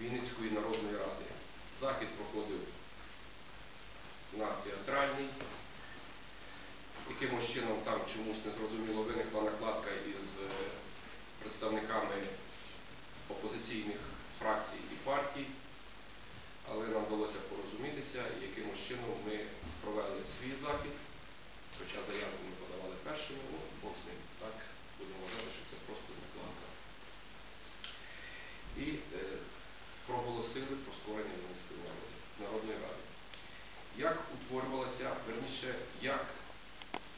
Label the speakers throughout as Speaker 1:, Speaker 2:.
Speaker 1: Вінницької народної ради. Захід проходив на театральній. Якимось чином там чомусь незрозуміло виникла накладка із е, представниками опозиційних фракцій і партій, але нам вдалося порозумітися і якимось чином ми провели свій захід, хоча заявку проголосили про створення народи- народної ради. Як утворювалася, верніше, як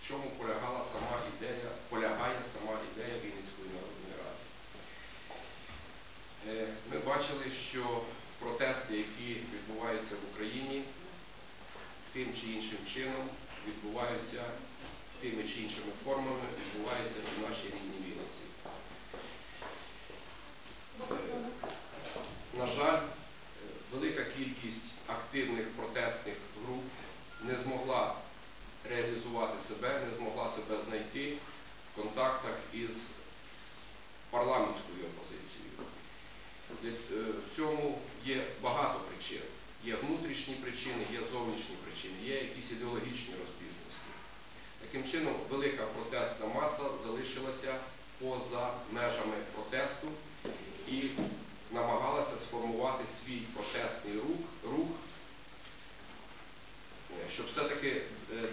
Speaker 1: в чому полягала сама ідея, полягає сама ідея Вінницької народної ради. Е, Ми бачили, що протести, які відбуваються в Україні, тим чи іншим чином відбуваються тими чи іншими формами, відбуваються в нашій рідній Вінниці. Е, На жаль, кількість активних протестних груп не змогла реалізувати себе, не змогла себе знайти в контактах із парламентською опозицією. Е, В цьому є багато причин. Є внутрішні причини, є зовнішні причини, є якісь ідеологічні розбіжності. Таким чином, велика протестна маса залишилася поза межами протесту і намагалася сформувати свій протестний рух, е, щоб все-таки е,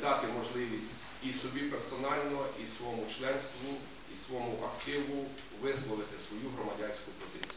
Speaker 1: дати можливість і собі персонально, і своєму членству, і своєму активу висловити свою громадянську позицію.